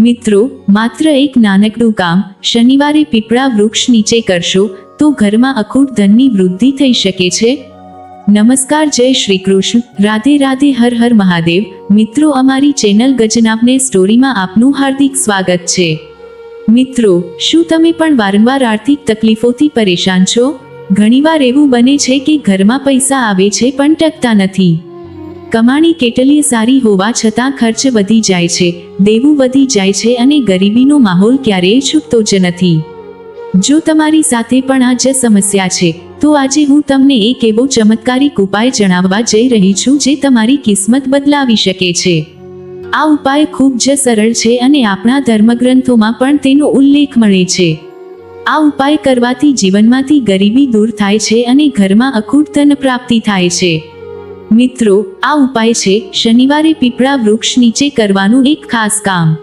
મિત્રો, માત્ર એક નાનકડું કામ, શનિવારે પીપળા વૃક્ષ નીચે કરશો, તો ઘરમાં અખૂટ ધનની વૃદ્ધિ થઈ શકે છે. નમસ્કાર, જય શ્રી કૃષ્ણ. રાધે રાધે, હર હર મહાદેવ. મિત્રો, અમારી ચેનલ ગજનાપને સ્ટોરીમાં આપનું હાર્દિક સ્વાગત છે. મિત્રો, શું તમે પણ વારંવાર આર્થિક તકલીફોથી પરેશાન છો? ઘણીવાર એવું બને છે કે ઘરમાં પૈસા આવે છે, પણ ટકતા નથી. કમાણી કેટલીય સારી હોવા છતાં ખર્ચ વધી જાય છે, દેવું વધી જાય છે અને ગરીબીનો માહોલ ક્યારેય છૂટતો જ નથી. જો તમારી સાથે પણ આ જ સમસ્યા છે, તો આજે હું તમને એક એવો ચમત્કારિક ઉપાય જણાવવા જઈ રહી છું જે તમારી કિસ્મત બદલાવી શકે છે. આ ઉપાય ખૂબ જ સરળ છે અને આપણા ધર્મગ્રંથોમાં પણ તેનો ઉલ્લેખ મળે છે. આ ઉપાય કરવાથી જીવનમાંથી ગરીબી દૂર થાય છે અને ઘરમાં અખૂટ ધન પ્રાપ્તિ થાય છે. મિત્રો, આ ઉપાય છે શનિવારે પીપળા વૃક્ષ નીચે કરવાનું એક ખાસ કામ.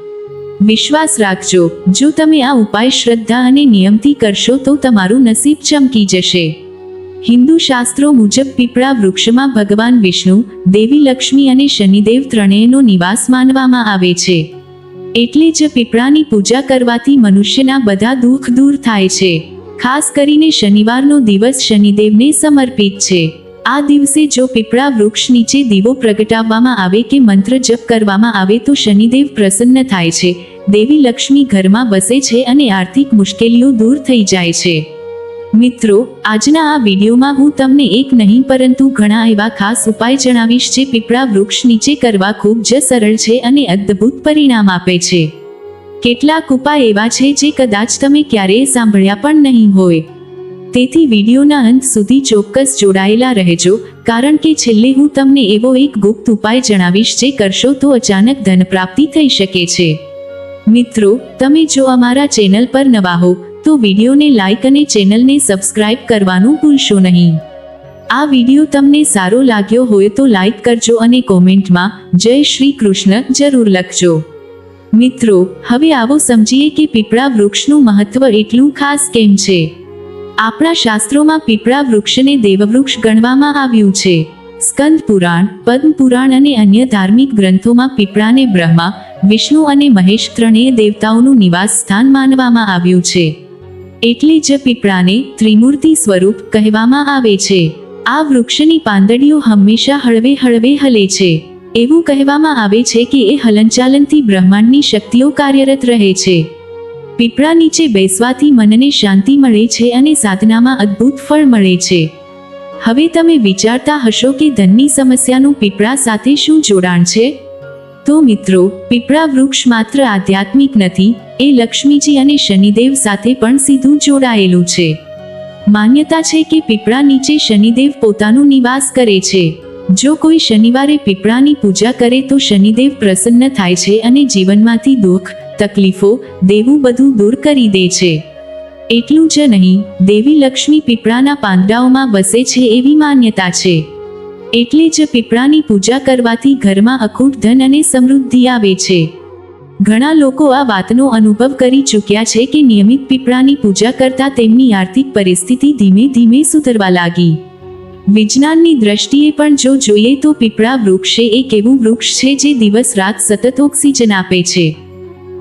વિશ્વાસ રાખજો, જો તમે આ ઉપાય શ્રદ્ધા અને નિયમથી કરશો તો તમારું નસીબ ચમકી જશે. હિન્દુ શાસ્ત્રો મુજબ પીપળા વૃક્ષમાં ભગવાન વિષ્ણુ, દેવી લક્ષ્મી અને શનિદેવ ત્રણેયનો નિવાસ માનવામાં આવે છે. એટલે જ પીપળાની પૂજા કરવાથી મનુષ્યના બધા દુઃખ દૂર થાય છે. ખાસ કરીને શનિવારનો દિવસ શનિદેવને સમર્પિત છે. આ દિવસે જો પીપળા વૃક્ષ નીચે દીવો પ્રગટાવવામાં આવે કે મંત્ર જપ કરવામાં આવે તો શનિદેવ પ્રસન્ન થાય છે. દેવી લક્ષ્મી ઘરમાં વસે છે અને આર્થિક મુશ્કેલીઓ દૂર થઈ જાય છે. મિત્રો, આજના આ વિડીયોમાં હું તમને એક નહીં પરંતુ ઘણા એવા ખાસ ઉપાય જણાવીશ જે પીપળા વૃક્ષ નીચે કરવા ખૂબ જ સરળ છે અને અદ્ભુત પરિણામ આપે છે. કેટલાક ઉપાય એવા છે જે કદાચ તમે ક્યારેય સાંભળ્યા પણ નહીં હોય. તેથી વિડીયોના અંત સુધી ચોક્કસ જોડાયેલા રહેજો, કારણ કે છેલ્લે હું તમને એવો એક ગુપ્ત ઉપાય જણાવીશ જે કરશો તો અચાનક ધન પ્રાપ્તિ થઈ શકે છે. મિત્રો, તમે જો અમારા ચેનલ પર નવા હો, તો વિડીયોને લાઇક અને ચેનલને સબસ્ક્રાઇબ કરવાનું ભૂલશો નહીં. આ વીડિયો તમને સારો લાગ્યો હોય તો લાઈક કરજો અને કોમેન્ટમાં, જય શ્રી કૃષ્ણ જરૂર લખજો. મિત્રો, હવે આવો સમજીએ કે પીપળા વૃક્ષનું મહત્વ એટલું ખાસ કેમ છે? આપણા શાસ્ત્રોમાં પીપળા વૃક્ષને દેવવૃક્ષ ગણવામાં આવ્યું છે. સ્કંદ પુરાણ, પદ્મ પુરાણ અને અન્ય ધાર્મિક ગ્રંથોમાં પીપળાને બ્રહ્મા, વિષ્ણુ અને મહેશ ત્રણેય દેવતાઓનું નિવાસ સ્થાન માનવામાં આવ્યું છે. એટલે જ પીપળાને ત્રિમૂર્તિ સ્વરૂપ કહેવામાં આવે છે. આ વૃક્ષની પાંદડીઓ હંમેશા હળવે હળવે હલે છે. એવું કહેવામાં આવે છે કે એ હલનચાલનથી બ્રહ્માંડની શક્તિઓ કાર્યરત રહે છે. પીપળા નીચે બેસવાથી મનને શાંતિ મળે છે અને સાધનામાં અદ્ભુત ફળ મળે છે. હવે તમે વિચારતા હશો કે ધનની સમસ્યાનું પીપળા સાથે શું જોડાણ છે? તો મિત્રો, પીપળા વૃક્ષ માત્ર આધ્યાત્મિક નથી, એ લક્ષ્મીજી અને શનિદેવ સાથે પણ સીધું જોડાયેલું છે. માન્યતા છે કે પીપળા નીચે શનિદેવ પોતાનું નિવાસ કરે છે. જો કોઈ શનિવારે પીપળાની પૂજા કરે તો શનિદેવ પ્રસન્ન થાય છે અને જીવનમાંથી દુઃખ તકલીફો દેવું બધું દૂર કરી દે છે. એટલું જ નહીં, દેવી લક્ષ્મી પીપળાના પાંદડાઓમાં વસે છે એવી માન્યતા છે. એટલે જ પીપળાની પૂજા કરવાથી ઘરમાં અખૂટ ધન અને સમૃદ્ધિ આવે છે. ઘણા લોકો આ વાતનો અનુભવ કરી ચૂક્યા છે કે નિયમિત પીપળાની પૂજા કરતા તેમની આર્થિક પરિસ્થિતિ ધીમે ધીમે સુધરવા લાગી. વિજ્ઞાનની દ્રષ્ટિએ પણ જો જોઈએ તો પીપળા વૃક્ષ એ એક એવું વૃક્ષ છે જે દિવસ રાત સતત ઓક્સિજન આપે છે.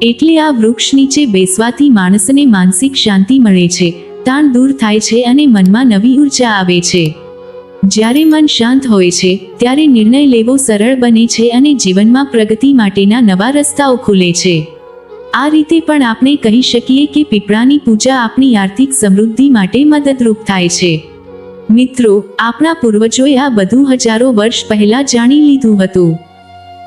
એટલે આ વૃક્ષ નીચે બેસવાથી માણસને માનસિક શાંતિ મળે છે. તાણ દૂર થાય છે અને મનમાં નવી ઊર્જા આવે છે. જ્યારે મન શાંત હોય છે, ત્યારે નિર્ણય લેવો સરળ બને છે અને જીવનમાં પ્રગતિ માટેના નવા રસ્તાઓ ખુલે છે. આ રીતે પણ આપણે કહી શકીએ કે પીપળાની પૂજા આપણી આર્થિક સમૃદ્ધિ માટે મદદરૂપ થાય છે. મિત્રો, આપણા પૂર્વજોએ આ બધું હજારો વર્ષ પહેલા જાણી લીધું હતું.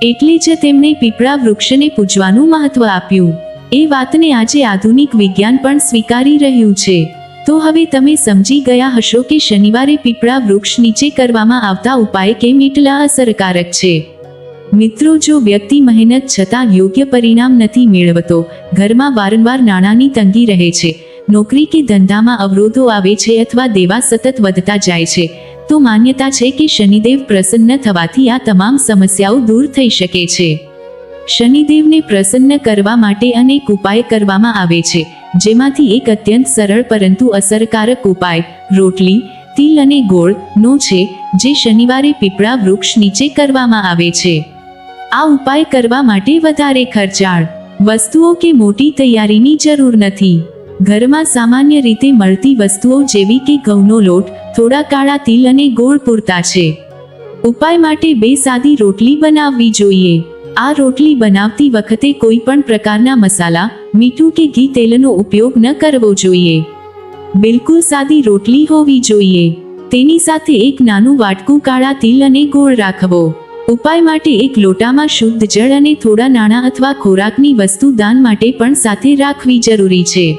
એટલે જ તેમણે પીપળા વૃક્ષને પૂજવાનું મહત્વ આપ્યું. એ વાતને આજે આધુનિક વિજ્ઞાન પણ સ્વીકારી રહ્યું છે. તો હવે તમે સમજી ગયા હશો કે શનિવારે પીપળા વૃક્ષ નીચે કરવામાં આવતા ઉપાય કેમ એટલા અસરકારક છે. મિત્રો, જો વ્યક્તિ મહેનત છતાં યોગ્ય પરિણામ નથી મેળવતો, ઘરમાં વારંવાર નાણાંની તંગી રહે છે, નોકરી કે ધંધામાં અવરોધો આવે છે અથવા દેવા સતત વધતા જાય છે તો માન્યતા છે કે શનિદેવ પ્રસન્ન થવાથી આ તમામ સમસ્યાઓ દૂર થઈ શકે છે. શનિદેવને પ્રસન્ન કરવા માટે અનેક ઉપાય કરવામાં આવે છે, જેમાંથી એક અત્યંત સરળ પરંતુ અસરકારક ઉપાય, રોટલી, તિલ અને ગોળ નો છે, જે શનિવારે પીપળા વૃક્ષ નીચે કરવામાં આવે છે. આ ઉપાય કરવા માટે વધારે ખર્ચાળ, વસ્તુઓ કે મોટી તૈયારીની જરૂર નથી. ઘરમાં સામાન્ય રીતે મળતી વસ્તુઓ જેવી કે ઘઉંનો લોટ, થોડા કાળા તિલ અને ગોળ પૂરતા છે. ઉપાય માટે બે સાદી રોટલી બનાવવી જોઈએ. આ રોટલી બનાવતી વખતે કોઈ પણ પ્રકારના મસાલા, મીઠું કે ઘી તેલનો ઉપયોગ ન કરવો જોઈએ. બિલકુલ સાદી રોટલી હોવી જોઈએ. તેની સાથે એક નાનું વાટકું કાળા તિલ અને ગોળ રાખવો. ઉપાય માટે એક લોટામાં શુદ્ધ જળ અને થોડા નાણાં અથવા ખોરાકની વસ્તુ દાન માટે પણ સાથે રાખવી જરૂરી છે.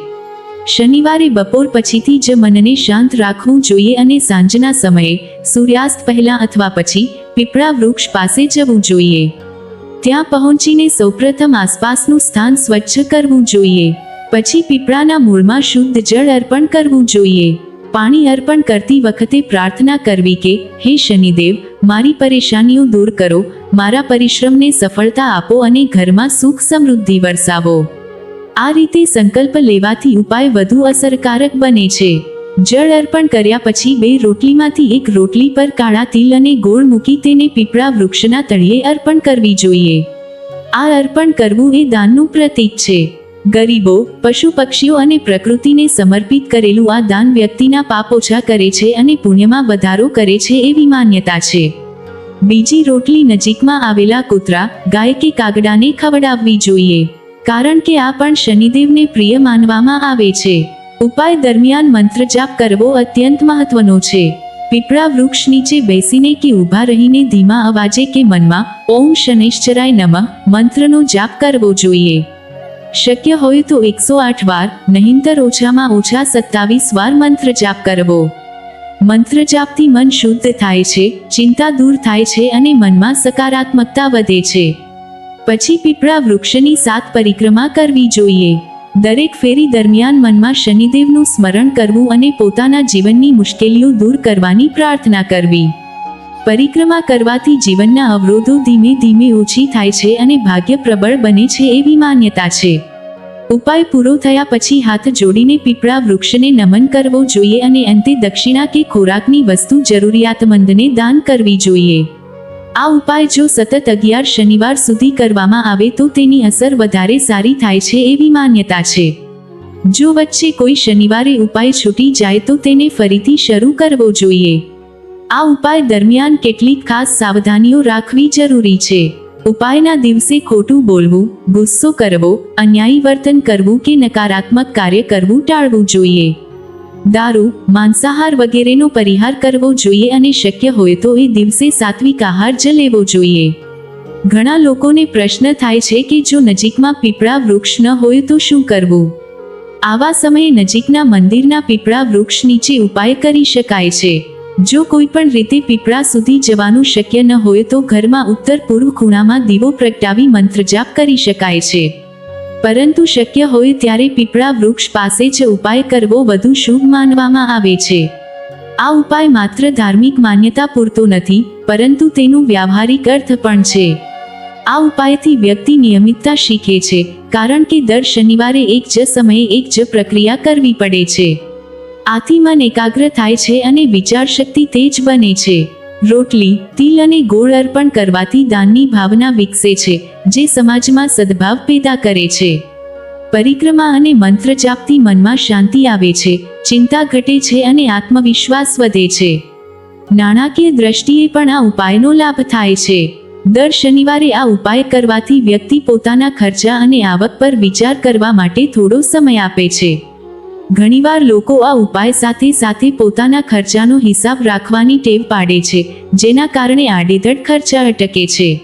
શનિવારે બપોર પછીથી જ મનને શાંત રાખવું જોઈએ અને સાંજના સમયે સૂર્યાસ્ત પહેલા અથવા પછી પીપળા વૃક્ષ પાસે જવું જોઈએ. ત્યાં પહોંચીને સૌપ્રથમ આસપાસનું સ્થાન સ્વચ્છ કરવું જોઈએ. પછી પીપળાના મૂળમાં શુદ્ધ જળ અર્પણ કરવું જોઈએ. પાણી અર્પણ કરતી વખતે પ્રાર્થના કરવી કે, હે શનિદેવ, મારી પરેશાનીઓ દૂર કરો, મારા પરિશ્રમને સફળતા આપો અને ઘરમાં સુખ સમૃદ્ધિ વરસાવો. આ રીતે સંકલ્પ લેવાથી ઉપાય વધુ અસરકારક બને છે. જળ અર્પણ કર્યા પછી બે રોટલીમાંથી એક રોટલી પર કાળા તિલ અને ગોળ મૂકી તેને પીપળા વૃક્ષના તળિયે અર્પણ કરવી જોઈએ. આ અર્પણ કરવું એ દાનનું પ્રતીક છે. ગરીબો, પશુ પક્ષીઓ અને પ્રકૃતિને સમર્પિત કરેલું આ દાન વ્યક્તિના પાપ ઓછા કરે છે અને પુણ્યમાં વધારો કરે છે એવી માન્યતા છે. બીજી રોટલી નજીકમાં આવેલા કૂતરા, ગાય કે કાગડાને ખવડાવવી જોઈએ. કારણ કે આ પણ શનિદેવને પ્રિય માનવામાં આવે છે. ઉપાય દરમિયાન મંત્ર જાપ કરવો અત્યંત મહત્વનો છે. પીપળા વૃક્ષ નીચે બેસીને કે ઊભા રહીને ધીમા અવાજે કે મનમાં, ઓમ શનિશ્ચરાય નમઃ મંત્રનો જાપ કરવો જોઈએ. શક્ય હોય તો એકસો આઠ વાર, નહીંતર ઓછામાં ઓછા સત્તાવીસ વાર મંત્ર જાપ કરવો. મંત્ર જાપથી મન શુદ્ધ થાય છે, ચિંતા દૂર થાય છે અને મનમાં સકારાત્મકતા વધે છે. પછી પીપળા વૃક્ષની સાત પરિક્રમા કરવી જોઈએ. દરેક ફેરી દરમિયાન મનમાં શનિદેવનું સ્મરણ કરવું અને પોતાના જીવનની મુશ્કેલીઓ દૂર કરવાની પ્રાર્થના કરવી. પરિક્રમા કરવાથી જીવનના અવરોધો ધીમે ધીમે ઓછી થાય છે અને ભાગ્ય પ્રબળ બને છે એવી માન્યતા છે. ઉપાય પૂરો થયા પછી હાથ જોડીને પીપળા વૃક્ષને નમન કરવો જોઈએ અને અંતે દક્ષિણા કે ખોરાકની વસ્તુ જરૂરિયાતમંદને દાન કરવી જોઈએ. આ ઉપાય જો સતત અગિયાર શનિવાર સુધી કરવામાં આવે તો તેની અસર વધારે સારી થાય છે એવી માન્યતા છે. જો વચ્ચે કોઈ શનિવારે ઉપાય છૂટી જાય તો તેને ફરીથી શરૂ કરવો જોઈએ. આ ઉપાય દરમિયાન કેટલીક ખાસ સાવધાનીઓ રાખવી જરૂરી છે. ઉપાયના દિવસે ખોટું બોલવું, ગુસ્સો કરવો, અન્યાયી વર્તન કરવું કે નકારાત્મક કાર્ય કરવું ટાળવું જોઈએ. દારૂ, માંસાહાર વગેરેનો પરિહાર કરવો જોઈએ અને શક્ય હોય તો એ દિવસે સાત્વિક આહાર જ લેવો જોઈએ. ઘણા લોકોને પ્રશ્ન થાય છે કે જો નજીકમાં પીપળા વૃક્ષ ન હોય તો શું કરવું? આવા સમયે નજીકના મંદિરના પીપળા વૃક્ષ નીચે ઉપાય કરી શકાય છે. જો કોઈ પણ રીતે પીપળા સુધી જવાનું શક્ય ન હોય તો ઘરમાં ઉત્તર પૂર્વ ખૂણામાં દીવો પ્રગટાવી મંત્ર જાપ કરી શકાય છે. પરંતુ શક્ય હોય ત્યારે પીપળા વૃક્ષ પાસે જ ઉપાય કરવો વધુ શુભ માનવામાં આવે છે. આ ઉપાય માત્ર ધાર્મિક માન્યતા પૂરતો નથી, પરંતુ તેનું વ્યાવહારિક અર્થ પણ છે. આ ઉપાયથી વ્યક્તિ નિયમિતતા શીખે છે, કારણ કે દર શનિવારે એક જ સમયે એક જ પ્રક્રિયા કરવી પડે છે. આથી મન એકાગ્ર થાય છે અને વિચાર શક્તિ તેજ બને છે. રોટલી, તિલ અને ગોળ અર્પણ કરવાથી દાનની ભાવના વિકસે છે, જે સમાજમાં સદભાવ પેદા કરે છે. પરિક્રમા અને મંત્ર જાપથી મનમાં શાંતિ આવે છે, ચિંતા ઘટે છે અને આત્મવિશ્વાસ વધે છે. નાણાકીય દ્રષ્ટિએ પણ આ ઉપાયનો લાભ થાય છે. દર શનિવારે આ ઉપાય કરવાથી વ્યક્તિ પોતાના ખર્ચા અને આવક પર વિચાર કરવા માટે થોડો સમય આપે છે. ઘણીવાર લોકો આ ઉપાય સાથે સાથે પોતાના ખર્ચાનો હિસાબ રાખવાની ટેવ પાડે છે, જેના કારણે આડેધડ ખર્ચા અટકે છે.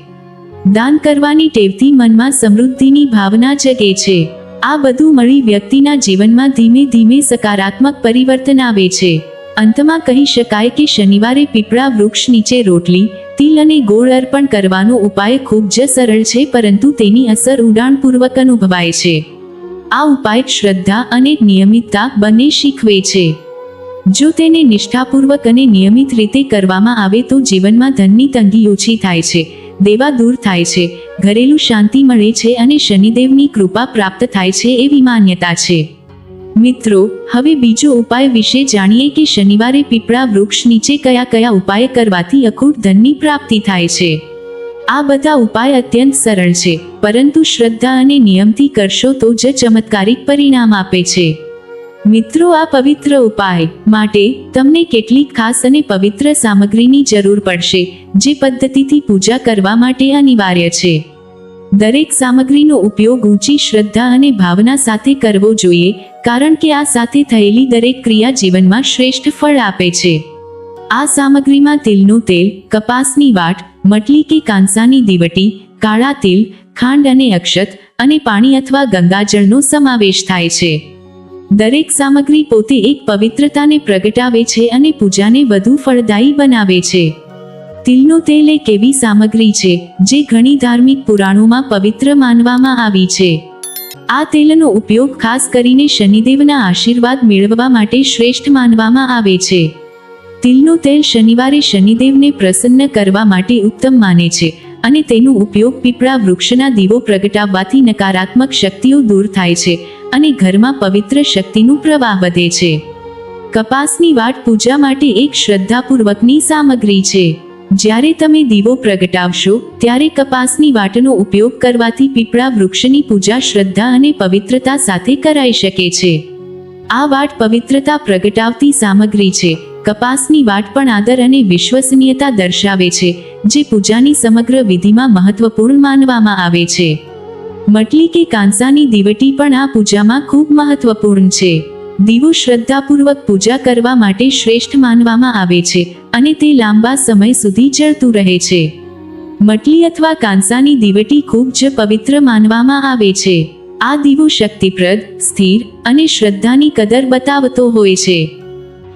દાન કરવાની ટેવથી મનમાં સમૃદ્ધિની ભાવના જગે છે. આ બધું મળી વ્યક્તિના જીવનમાં ધીમે ધીમે સકારાત્મક પરિવર્તન આવે છે. અંતમાં કહી શકાય કે શનિવારે પીપળા વૃક્ષ નીચે રોટલી, તિલ અને ગોળ અર્પણ કરવાનો ઉપાય ખૂબ જ સરળ છે, પરંતુ તેની અસર ઉડાણપૂર્વક અનુભવાય છે. આ ઉપાય શ્રદ્ધા અને નિયમિતતા બંને શીખવે છે. જો તેને નિષ્ઠાપૂર્વક અને નિયમિત રીતે કરવામાં આવે તો જીવનમાં ધનની તંગી ઓછી થાય છે, દેવા દૂર થાય છે, ઘરેલું શાંતિ મળે છે અને શનિદેવની કૃપા પ્રાપ્ત થાય છે એવી માન્યતા છે. મિત્રો, હવે બીજો ઉપાય વિશે જાણીએ કે શનિવારે પીપળા વૃક્ષ નીચે કયા કયા ઉપાય કરવાથી અખૂટ ધનની પ્રાપ્તિ થાય છે. આ બધા ઉપાય અત્યંત સરળ છે, પરંતુ શ્રદ્ધા અને નિયમથી કરશો તો જ ચમત્કારિક પરિણામ આપે છે. મિત્રો, આ પવિત્ર ઉપાય માટે તમને કેટલીક ખાસ અને પવિત્ર સામગ્રીની જરૂર પડશે, જે પદ્ધતિથી પૂજા કરવા માટે અનિવાર્ય છે. દરેક સામગ્રીનો ઉપયોગ ઊંચી શ્રદ્ધા અને ભાવના સાથે કરવો જોઈએ, કારણ કે આ સાથે થયેલી દરેક ક્રિયા જીવનમાં શ્રેષ્ઠ ફળ આપે છે. આ સામગ્રીમાં તિલનું તેલ, કપાસની વાટ મટલી કે કાંસાની દીવટી, કાળા તિલ, ખાંડ અને અક્ષત અને પાણી અથવા ગંગાજળનો સમાવેશ થાય છે. દરેક સામગ્રી પોતે એક પવિત્રતાને પ્રગટાવે છે અને પૂજાને વધુ ફળદાયી બનાવે છે. તિલનું તેલ એક એવી સામગ્રી છે, જે ઘણી ધાર્મિક પુરાણોમાં પવિત્ર માનવામાં આવી છે. આ તેલનો ઉપયોગ ખાસ કરીને શનિદેવના આશીર્વાદ મેળવવા માટે શ્રેષ્ઠ માનવામાં આવે છે. તિલનું તેલ શનિવારે શનિદેવને પ્રસન્ન કરવા માટે ઉત્તમ માને છે અને તેનો ઉપયોગ પીપળા વૃક્ષના દીવો પ્રગટાવવાથી નકારાત્મક શક્તિઓ દૂર થાય છે અને ઘરમાં પવિત્ર શક્તિનું પ્રવાહ વધે છે. કપાસની વાટ પૂજા માટે એક શ્રદ્ધાપૂર્વકની સામગ્રી છે. જ્યારે તમે દીવો પ્રગટાવશો, ત્યારે કપાસની વાટનો ઉપયોગ કરવાથી પીપળા વૃક્ષની પૂજા શ્રદ્ધા અને પવિત્રતા સાથે કરાઈ શકે છે. આ વાટ પવિત્રતા પ્રગટાવતી સામગ્રી છે. કપાસની વાટ પણ આદર અને વિશ્વસનીયતા દર્શાવે છે, જે પૂજાની સમગ્ર વિધિમાં મહત્વપૂર્ણ માનવામાં આવે છે. મટલી કે કાંસાની દીવટી પણ આ પૂજામાં ખૂબ મહત્વપૂર્ણ છે. દીવો શ્રદ્ધાપૂર્વક પૂજા કરવા માટે શ્રેષ્ઠ માનવામાં આવે છે અને તે લાંબા સમય સુધી જળતું રહે છે. મટલી અથવા કાંસાની દીવટી ખૂબ જ પવિત્ર માનવામાં આવે છે. આ દીવો શક્તિપ્રદ, સ્થિર અને શ્રદ્ધાની કદર બતાવતો હોય છે.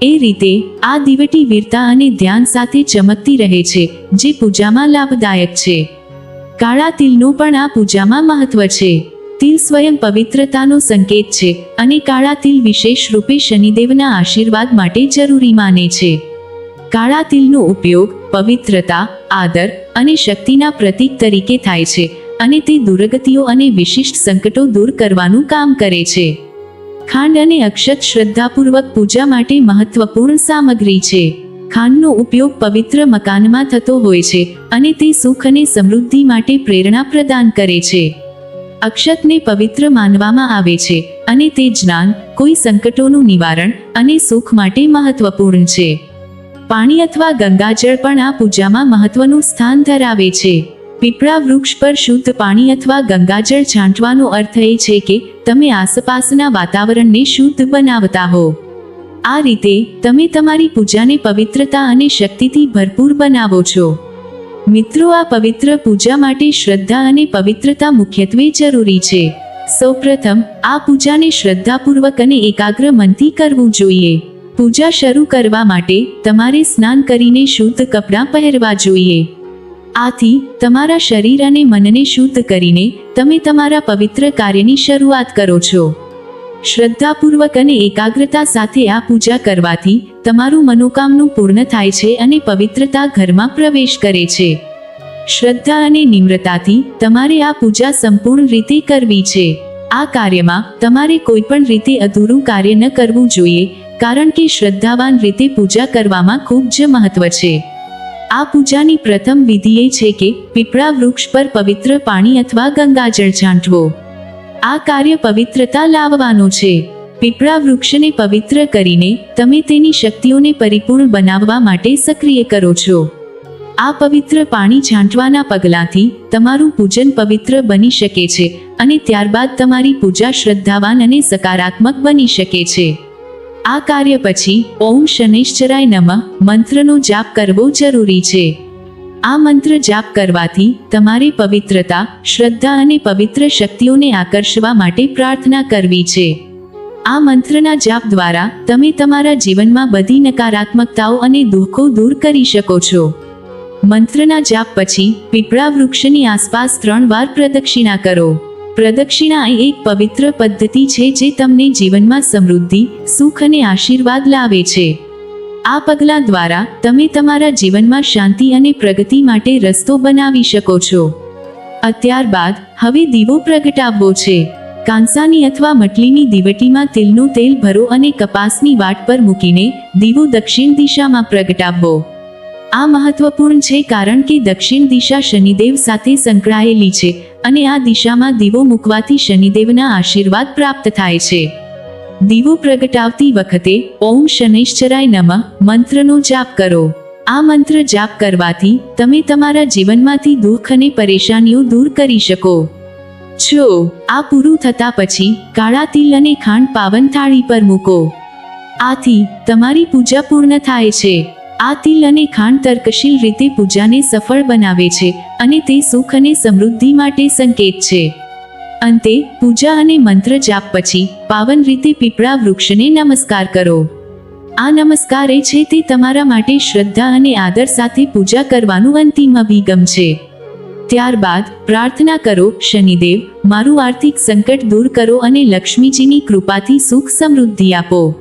એ રીતે આ દિવટી વીરતા અને ધ્યાન સાથે ચમકતી રહે છે, જે પૂજામાં લાભદાયક છે. કાળા તિલનું પણ આ પૂજામાં મહત્વ છે. તિલ સ્વયં પવિત્રતાનો સંકેત છે અને કાળા તિલ વિશેષ રૂપે શનિદેવના આશીર્વાદ માટે જરૂરી માને છે. કાળા તિલનો ઉપયોગ પવિત્રતા, આદર અને શક્તિના પ્રતીક તરીકે થાય છે અને તે દુર્ગતિઓ અને વિશિષ્ટ સંકટો દૂર કરવાનું કામ કરે છે. ખાંડ અને અક્ષત શ્રદ્ધાપૂર્વક પૂજા માટે મહત્વપૂર્ણ સામગ્રી છે. ખાંડનો ઉપયોગ પવિત્ર મકાનમાં થતો હોય છે અને તે સુખ અને સમૃદ્ધિ માટે પ્રેરણા પ્રદાન કરે છે. અક્ષતને પવિત્ર માનવામાં આવે છે અને તે જ્ઞાન, કોઈ સંકટોનું નિવારણ અને સુખ માટે મહત્વપૂર્ણ છે. પાણી અથવા ગંગાજળ પણ આ પૂજામાં મહત્વનું સ્થાન ધરાવે છે. પીપળા વૃક્ષ પર શુદ્ધ પાણી અથવા ગંગાજળ છાંટવાનો અર્થ એ છે કે તમે આસપાસના વાતાવરણને શુદ્ધ બનાવતા હો. આ રીતે, તમે તમારી પૂજાને પવિત્રતા અને શક્તિથી ભરપૂર બનાવો છો. મિત્રો, આ પવિત્ર પૂજા માટે શ્રદ્ધા અને પવિત્રતા મુખ્યત્વે જરૂરી છે. સૌપ્રથમ, આ પૂજાને શ્રદ્ધાપૂર્વક અને એકાગ્ર મનથી કરવું જોઈએ. પૂજા શરૂ કરવા માટે તમારે સ્નાન કરીને શુદ્ધ કપડાં પહેરવા જોઈએ. આથી, તમારા શરીર અને મનને શુદ્ધ કરીને, તમે તમારા પવિત્ર કાર્યની શરૂઆત કરો છો. શ્રદ્ધાપૂર્વક અને એકાગ્રતા સાથે આ પૂજા કરવાથી, તમારું મનોકામનું પૂર્ણ થાય છે અને પવિત્રતા ઘરમાં પ્રવેશ કરે છે. શ્રદ્ધા અને નિમ્રતાથી, તમારે આ પૂજા સંપૂર્ણ રીતે કરવી છે. આ કાર્યમાં, તમારે કોઈ પણ રીતે અધૂરું કાર્ય ન કરવું જોઈએ, કારણ કે શ્રદ્ધાવાન રીતે પૂજા કરવામાં ખૂબ જ મહત્વ છે. આ પૂજાની પ્રથમ વિધિ એ છે કે પીપળા વૃક્ષ પર પવિત્ર પાણી અથવા ગંગાજળ છાંટવો. આ કાર્ય પવિત્રતા લાવવાનો છે. પીપળા વૃક્ષને પવિત્ર કરીને તમે તેની શક્તિઓને પરિપૂર્ણ બનાવવા માટે સક્રિય કરો છો. આ પવિત્ર પાણી છાંટવાના પગલાંથી તમારું પૂજન પવિત્ર બની શકે છે અને ત્યારબાદ તમારી પૂજા શ્રદ્ધાવાન અને સકારાત્મક બની શકે છે. આ કાર્ય પછી ઓમ શનિશ્ચરાય નમઃ. મંત્રનો જાપ કરવો જરૂરી છે. આ મંત્ર જાપ કરવાથી તમારી પવિત્રતા, શ્રદ્ધા અને પવિત્ર શક્તિઓને આકર્ષવા માટે પ્રાર્થના કરવી છે. આ મંત્રના જાપ દ્વારા તમે તમારા જીવનમાં બધી નકારાત્મકતાઓ અને દુઃખો દૂર કરી શકો છો. મંત્રના જાપ પછી પીપળા વૃક્ષની આસપાસ ત્રણ વાર પ્રદક્ષિણા કરો. પ્રદક્ષિણા એ એક પવિત્ર પદ્ધતિ છે જે તમને જીવનમાં સમૃદ્ધિ, સુખ અને આશીર્વાદ લાવે છે. આ પગલાં દ્વારા તમે તમારા જીવનમાં શાંતિ અને પ્રગતિ માટે રસ્તો બનાવી શકો છો. અત્યારબાદ, હવે દીવો પ્રગટાવવો છે. કાંસાની અથવા મટલીની દીવટીમાં તિલનું તેલ ભરો અને કપાસની વાટ પર મૂકીને દીવો દક્ષિણ દિશામાં પ્રગટાવવો. આ મહત્વપૂર્ણ છે કારણ કે દક્ષિણ દિશા શનિદેવ સાથે સંકળાયેલી છે. અને આ દિશામાં દીવો મૂકવાથી શનિદેવના આશીર્વાદ પ્રાપ્ત થાય છે. દીવો પ્રગટાવતી વખતે ઓમ શનૈશ્ચરાય નમ, મંત્રનો જાપ કરો. આ મંત્ર જાપ કરવાથી તમે તમારા જીવનમાંથી દુઃખ અને પરેશાનીઓ દૂર કરી શકો. છો આ પૂરું થતા પછી કાળા તિલ અને ખાંડ પાવન થાળી પર મૂકો. આથી તમારી પૂજા પૂર્ણ થાય છે. આ તિલ અને ખાંડ તર્કશીલ રીતે પૂજાને સફળ બનાવે છે અને તે સુખ અને સમૃદ્ધિ માટે સંકેત છે. અંતે, પૂજા અને મંત્ર જાપ પછી પાવન રીતે પીપળા વૃક્ષને નમસ્કાર કરો. આ નમસ્કાર એ છે તે તમારા માટે શ્રદ્ધા અને આદર સાથે પૂજા કરવાનું અંતિમ અભિગમ છે. ત્યારબાદ, પ્રાર્થના કરો, શનિદેવ, મારું આર્થિક સંકટ દૂર કરો અને લક્ષ્મીજીની કૃપાથી સુખ સમૃદ્ધિ આપો.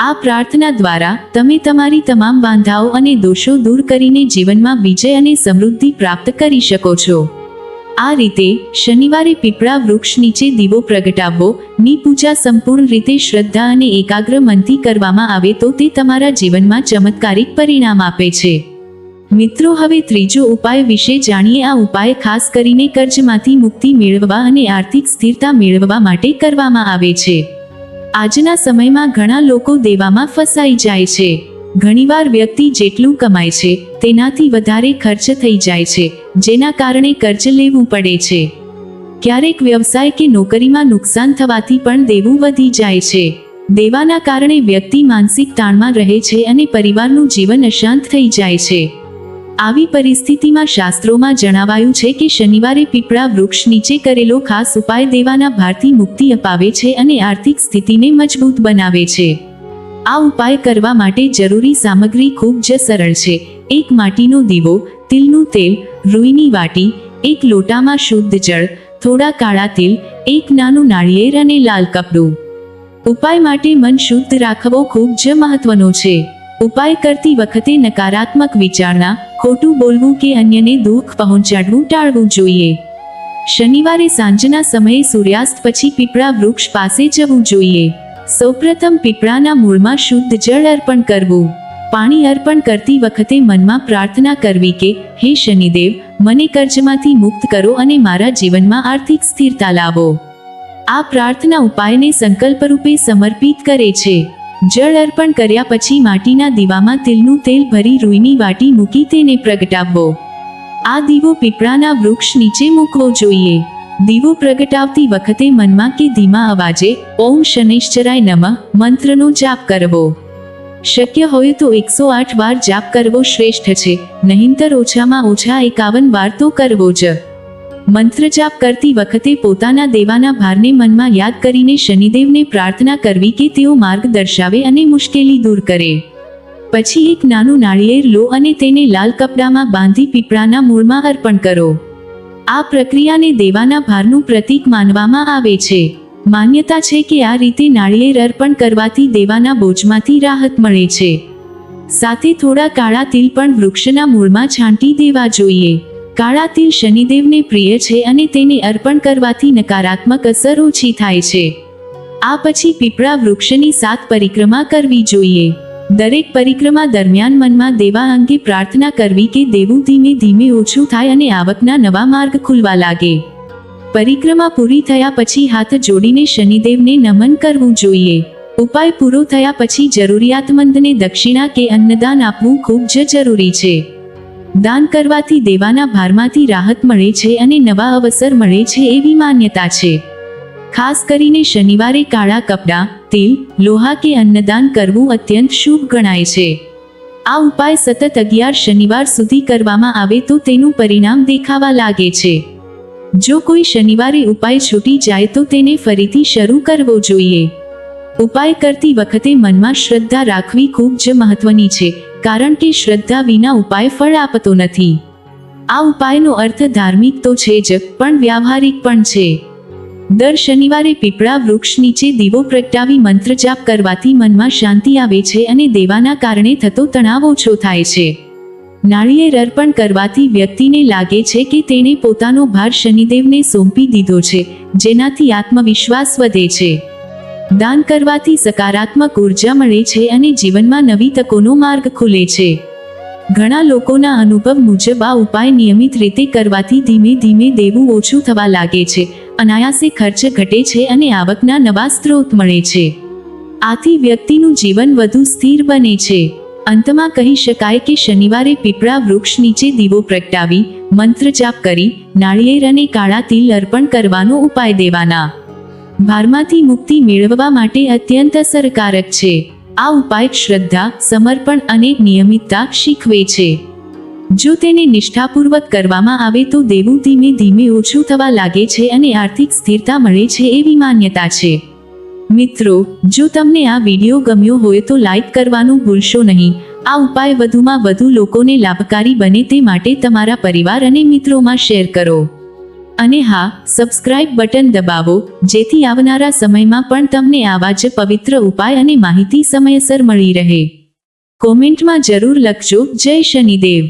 આ પ્રાર્થના દ્વારા તમે તમારી તમામ વાંધાઓ અને દોષો દૂર કરીને જીવનમાં વિજય અને સમૃદ્ધિ પ્રાપ્ત કરી શકો છો. આ રીતે શનિવારે પીપળા વૃક્ષ નીચે દીવો પ્રગટાવવો ની પૂજા સંપૂર્ણ રીતે શ્રદ્ધા અને એકાગ્ર મનથી કરવામાં આવે તો તે તમારા જીવનમાં ચમત્કારિક પરિણામ આપે છે. મિત્રો, હવે ત્રીજો ઉપાય વિશે જાણીએ. આ ઉપાય ખાસ કરીને કર્જમાંથી મુક્તિ મેળવવા અને આર્થિક સ્થિરતા મેળવવા માટે કરવામાં આવે છે. આજના સમયમાં ઘણા લોકો દેવામાં ફસાઈ જાય છે. ઘણીવાર વ્યક્તિ જેટલું કમાય છે, તેનાથી વધારે ખર્ચ થઈ જાય છે, જેના કારણે કર્જ લેવું પડે છે. ક્યારેક વ્યવસાય કે નોકરીમાં નુકસાન થવાથી પણ દેવું વધી જાય છે. દેવાના કારણે વ્યક્તિ માનસિક તાણમાં રહે છે અને પરિવારનું જીવન અશાંત થઈ જાય છે. આવી પરિસ્થિતિમાં શાસ્ત્રોમાં જણાવાયું છે કે શનિવારે પીપળા વૃક્ષ નીચે કરેલો ખાસ ઉપાય દેવાના ભારથી મુક્તિ અપાવે છે અને આર્થિક સ્થિતિને મજબૂત બનાવે છે. આ ઉપાય કરવા માટે જરૂરી સામગ્રી ખૂબ જ સરળ છે. એક માટીનો દીવો, તિલનું તેલ, રૂઈની વાટી, એક લોટામાં શુદ્ધ જળ, થોડા કાળા તિલ, એક નાનું નાળિયેર અને લાલ કપડું. ઉપાય માટે મન શુદ્ધ રાખવો ખૂબ જ મહત્વનો છે. ઉપાય કરતી વખતે નકારાત્મક વિચારણા, ખોટું બોલવું કે અન્યને દુઃખ પહોંચાડવું ટાળવું જોઈએ. શનિવારે સાંજના સમયે સૂર્યાસ્ત પછી પીપળા વૃક્ષ પાસે જવું જોઈએ. સૌપ્રથમ પીપળાના મૂળમાં શુદ્ધ જળ અર્પણ કરવું. પાણી અર્પણ કરતી વખતે મનમાં પ્રાર્થના કરવી કે, હે શનિદેવ, મને કર્જમાંથી મુક્ત કરો અને મારા જીવનમાં આર્થિક સ્થિરતા લાવો. આ પ્રાર્થના ઉપાયને સંકલ્પરૂપે સમર્પિત કરે છે. જળ અર્પણ કર્યા પછી માટીના દીવામાં તિલનું તેલ ભરી રૂઈની વાટી મૂકી તેને પ્રગટાવવો. આ દીવો પીપળાના વૃક્ષ નીચે મૂકવો જોઈએ. દીવો પ્રગટાવતી વખતે મનમાં કે ધીમા અવાજે, ઓમ શનિશ્ચરાય નમઃ મંત્રનો જાપ કરવો. શક્ય હોય તો એકસો આઠ વાર જાપ કરવો શ્રેષ્ઠ છે, નહીંતર ઓછામાં ઓછા એકાવન વાર તો કરવો જ. મંત્ર જાપ કરતી વખતે પોતાના દેવાના ભારને મનમાં યાદ કરીને શનિદેવને પ્રાર્થના કરવી કે તેઓ માર્ગ દર્શાવે અને મુશ્કેલી દૂર કરે. પછી એક નાનું નાળિયેર લો અને તેને લાલ કપડામાં બાંધી પીપળાના મૂળમાં અર્પણ કરો. આ પ્રક્રિયાને દેવાના ભારનું પ્રતીક માનવામાં આવે છે. માન્યતા છે કે આ રીતે નાળિયેર અર્પણ કરવાથી દેવાના બોજમાંથી રાહત મળે છે. સાથે થોડા કાળા તિલ પણ વૃક્ષના મૂળમાં છાંટી દેવા જોઈએ. કાળા તિલ શનિદેવને પ્રિય છે અને તેને અર્પણ કરવાથી નકારાત્મક અસર ઓછી થાય છે. આ પછી પીપળા વૃક્ષની સાત પરિક્રમા કરવી જોઈએ. દરેક પરિક્રમા દરમિયાન મનમાં દેવા અંગે પ્રાર્થના કરવી કે દેવું ધીમે ધીમે ઓછું થાય અને આવકના નવા માર્ગ ખુલવા લાગે. પરિક્રમા પૂરી થયા પછી હાથ જોડીને શનિદેવને નમન કરવું જોઈએ. ઉપાય પૂરો થયા પછી જરૂરિયાતમંદને દક્ષિણા કે અન્નદાન આપવું ખૂબ જ જરૂરી છે. દાન કરવાથી દેવાના ભારમાંથી રાહત મળે છે અને નવા અવસર મળે છે એવી માન્યતા છે. ખાસ કરીને શનિવારે કાળા કપડાં, તેલ, લોહા કે અન્નદાન કરવું અત્યંત શુભ ગણાય છે. આ ઉપાય સતત અગિયાર શનિવાર સુધી કરવામાં આવે તો તેનું પરિણામ દેખાવા લાગે છે. જો કોઈ શનિવારે ઉપાય છૂટી જાય તો તેને ફરીથી શરૂ કરવો જોઈએ. ઉપાય કરતી વખતે મનમાં શ્રદ્ધા રાખવી ખૂબ જ મહત્વની છે. કારણ કે શ્રદ્ધા વિના ઉપાય ફળ આપતો નથી. આ ઉપાયનો અર્થ ધાર્મિક તો છે જ, પણ વ્યાવહારિક પણ છે. દર શનિવારે પીપળા વૃક્ષ નીચે દીવો પ્રગટાવી મંત્ર જાપ કરવાથી મનમાં શાંતિ આવે છે અને દેવાના કારણે થતો તણાવ ઓછો થાય છે. નાળિયેર અર્પણ કરવાથી વ્યક્તિને લાગે છે કે તેણે પોતાનો ભાર શનિદેવને સોંપી દીધો છે, જેનાથી આત્મવિશ્વાસ વધે છે. દાન કરવાથી સકારાત્મક ઊર્જા મળે છે અને જીવનમાં નવી તકોનો માર્ગ ખુલે છે. ઘણા લોકોના અનુભવ મુજબ આ ઉપાય નિયમિત રીતે કરવાથી ધીમે ધીમે દેવું ઓછું થવા લાગે છે, અનાયાસે ખર્ચ ઘટે છે અને આવકના નવા સ્ત્રોત મળે છે. આથી વ્યક્તિનું જીવન વધુ સ્થિર બને છે. અંતમાં કહી શકાય કે શનિવારે પીપળા વૃક્ષ નીચે દીવો પ્રગટાવી, મંત્ર જાપ કરી, નાળિયેર અને કાળા તિલ અર્પણ કરવાનો ઉપાય દેવાના. ભારમાંથી મુક્તિ મેળવવા માટે અત્યંત અસરકારક છે. આ ઉપાય શ્રદ્ધા, સમર્પણ અને નિયમિતતા શીખવે છે. જો તેને નિષ્ઠાપૂર્વક કરવામાં આવે તો દેવું ધીમે ધીમે ઓછું થવા લાગે છે અને આર્થિક સ્થિરતા મળે છે એવી માન્યતા છે. મિત્રો, જો તમને આ વીડિયો ગમ્યો હોય તો લાઈક કરવાનું ભૂલશો નહીં. આ ઉપાય વધુમાં વધુ લોકોને લાભકારી બને તે માટે તમારા પરિવાર અને મિત્રોમાં શેર કરો. અને હા સબસ્ક્રાઇબ બટન દબાવો, જેથી આવનારા સમયમાં પણ તમને આવા જ પવિત્ર ઉપાય અને માહિતી સમયસર મળી રહે. કોમેન્ટમાં જરૂર લખજો, જય શનિદેવ.